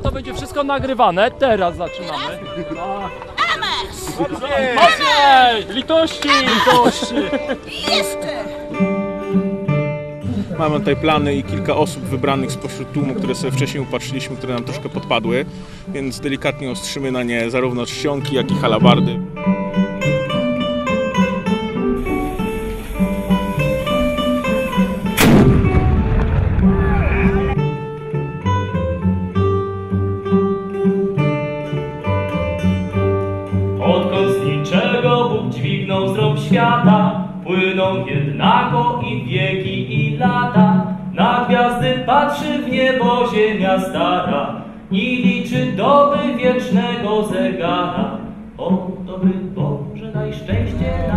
to będzie wszystko nagrywane. Teraz zaczynamy. Mocniej! Litości! Litości! Mamy tutaj plany i kilka osób wybranych spośród tłumu, które sobie wcześniej upatrzyliśmy, które nam troszkę podpadły, więc delikatnie ostrzymy na nie zarówno czcionki, jak i halabardy. Odkąd z niczego Bóg dźwignął z świata, płyną jednako i wieki i lata. Na gwiazdy patrzy w niebo ziemia stara i liczy doby wiecznego zegara. O dobry Boże, najszczęśliwszy